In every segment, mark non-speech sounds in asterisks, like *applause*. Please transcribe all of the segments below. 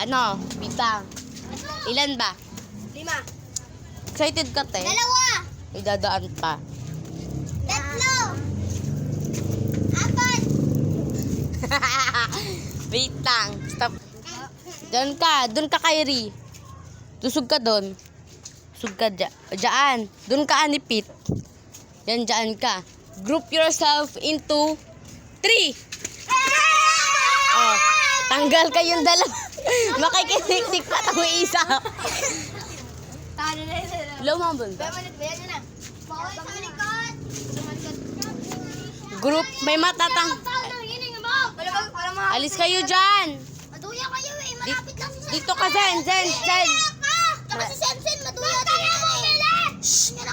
Ano? Bitang. Ilan ba? Lima. Excited ka, te? Dalawa. May dadaan pa. Tatlo. Apat. *laughs* Wait lang. Stop. Doon ka. Doon ka, Kyrie. Tusog ka doon. Tusog ka dyan. Diyan. Doon ka, anipit. Yan, dyan ka. Group yourself into three. Oh, tanggal kayong dalawa. Makikiniknik pa itong isa. Talo na yun. Lumabon. Bayaman na na. Bawal sa likod. Sa likod. Group, may matatang. Ba? Alis kayo dyan. Maduya kayo eh. Malapit lang si Sen. Dito ka, Zen, Zen, Zen. Tsaka si Sen Sen, maduya yan eh. Shhh! Na.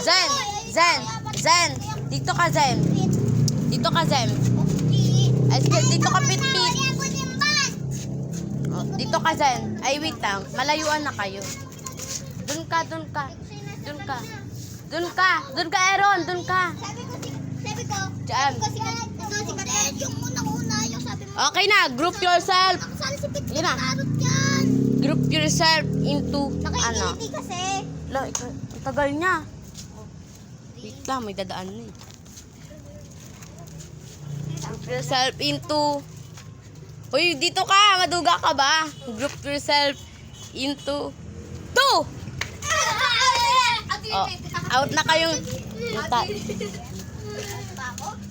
Zen, Zen, Zen. Dito ka, Zen. Dito ka, Zen. Ay, sige, dito ka, Pit Pit. Oh, dito ka, Zen. Ay, wait lang. Malayuan na kayo. Doon ka, doon ka. Doon ka. Doon ka. Doon ka, Aaron. Doon ka. Sabi ko, sabi ko, Diyan. sabi ko si Kadet, ito si Kadet, yung sabi mo, Okay na. Group yourself. Yun na. Yan. Group yourself into, ano? Nakikiliti kasi. Lo, tagal niya. Wait lang, may dadaan na eh. Group yourself into... Uy, dito ka! Maduga ka ba? Group yourself into... Two! Oh, out na kayong...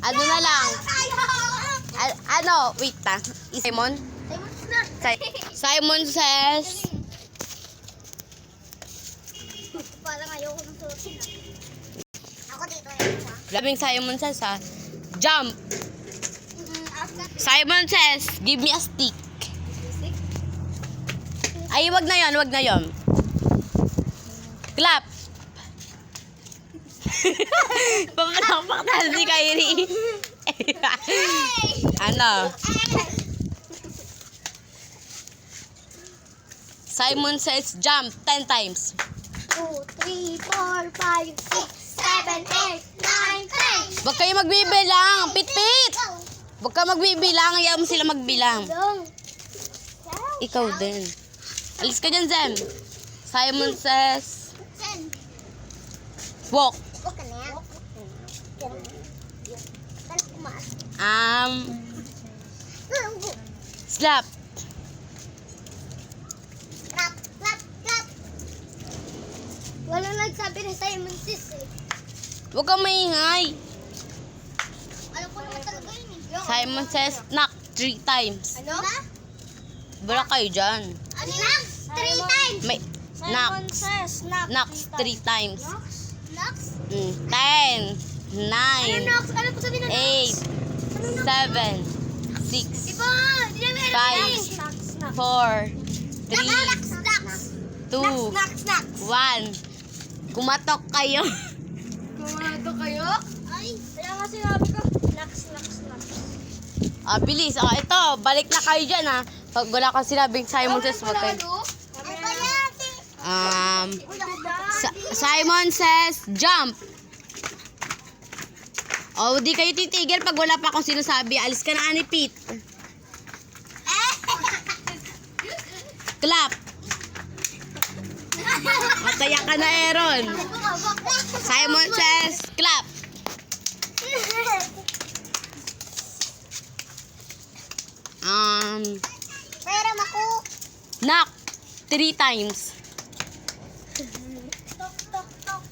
Ano na lang? A- ano? Wait lang. Simon? Si- Simon says... Parang ayoko ng suotin ah. Ako dito ayoko ah. Grabing Simon says ha. Jump! Simon says, give me a stick. Ay, wag na yon, wag na yon. Clap. *laughs* Papalakpak na si Kyrie. *laughs* ano? Simon says, jump 10 times. 2, 3, 4, 5, 6, 7, 8, 9, 10. Huwag kayo magbibilang. Pit-pit! Huwag ka magbibilang. Ayaw mo sila magbilang. Ikaw din. Alis ka dyan, Zem. Simon says, walk. Um, slap. Clap, clap, clap. Walang nagsabi na Simon Sis eh. Huwag kang maingay. Alam ko naman talaga yun eh. Simon says, knock three times. Ano? Bala kayo dyan. Ano Knox? Three times. May, knock. says knock. Knock three times. Knox? Mm, ten, Ano nine, Knox? Ano po sabihin ng Knox? eight, seven, six, Iba! Hindi namin alam Five. yan. Knox, knox. four, three, Knox, knox. two, Knox, knox. one. Kumatok kayo. Kumato kayo? Ay, kaya nga sinabi Ah, bilis. Ah, ito, balik na kayo dyan ha. Pag wala kang sinabing Simon says, wag kayo. Um, Simon says, jump. Oh, di kayo titigil pag wala pa akong sinasabi. Alis ka na, ani Pete. Clap. Mataya ka na, Aaron. Simon says, clap. Knock. Three times. Tok, tok, tok.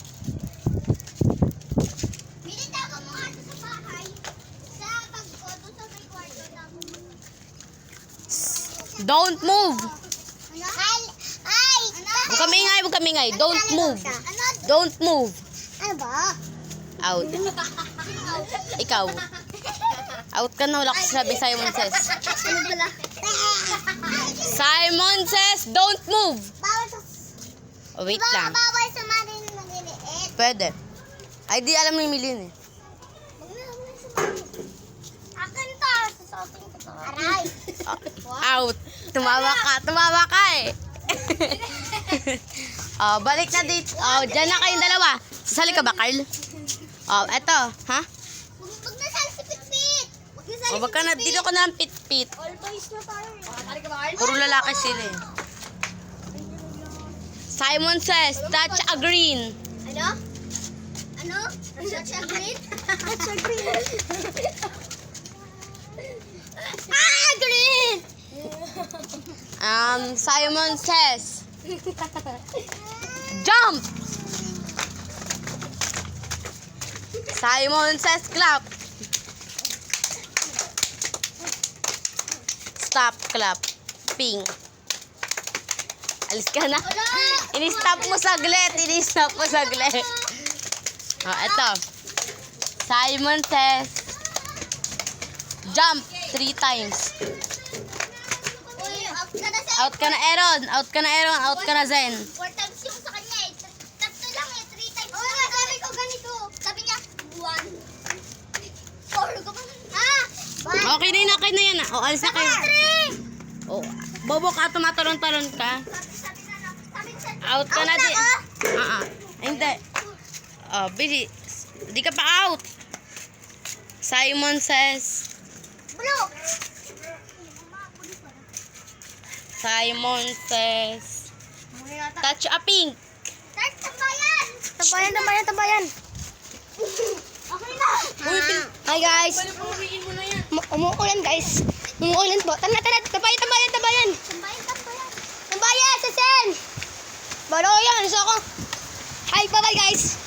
Binitago mo nga sa bahay. Sa ko, doon sa may kwarto na ako. Don't move. Ano? Ay! Ay! Huwag kami ingay, huwag kami ingay. Don't move. Ano? Don't move. Ano ba? Out. Ikaw. Out ka na, wala ko sabi Simon says. Ano pala? Simon says, don't move. Bawal sa... Oh, wait lang. Bawal sa marin maliliit. Pwede. Ay, di alam ni Milin eh. Akin to. Susuotin ko to. Aray. Ah, out. Tumawa ka. Tumawa ka eh. *laughs* oh, balik na dito. Oh, dyan na kayong dalawa. Sasali ka ba, Carl? Oh, eto. Ha? Huwag huwag na sali si Pitpit. Huwag na sali Oh, si wag ka na. Dito ko na lang pit-pit. Pete. All boys na tayo eh. Puro lalaki sila eh. Simon says, touch a green. Ano? Ano? Touch a green? Touch a green. *laughs* ah, green! Um, Simon says, jump. Simon says, clap. Stop, clap. Ping. Alis ka na. Ini-stop mo saglit. Ini-stop mo saglit. Oh, eto. Simon says, jump three times. Out ka na sa... Out ka na, Aaron. Out ka na, Aaron. Out ka na, Zen. Four times yung sa kanya eh. Tatlo lang eh. Three times. Oo, oh, sabi ko ganito. Sabi niya, one. Four. Gumano. Ah! Okay na yun, okay na yan. O, alis na kayo. O, bobo ka, tumatalon-talon ka. Out ka na Out di. ka? Ah, ah. Hindi. Oh, busy. Di ka pa out. Simon says, Blue! Simon says, touch a pink. Start tambayan! Tambayan, tambayan, tambayan. *laughs* Okay na. Hi guys. mo na yan. Um- umuulan guys. Umuulan po. Tara, tara. Tambayan, tambayan, tambayan. Tambayan, tambayan. Tambayan, sa sen. Balo yan. Isa ako. Hi, bye-bye guys.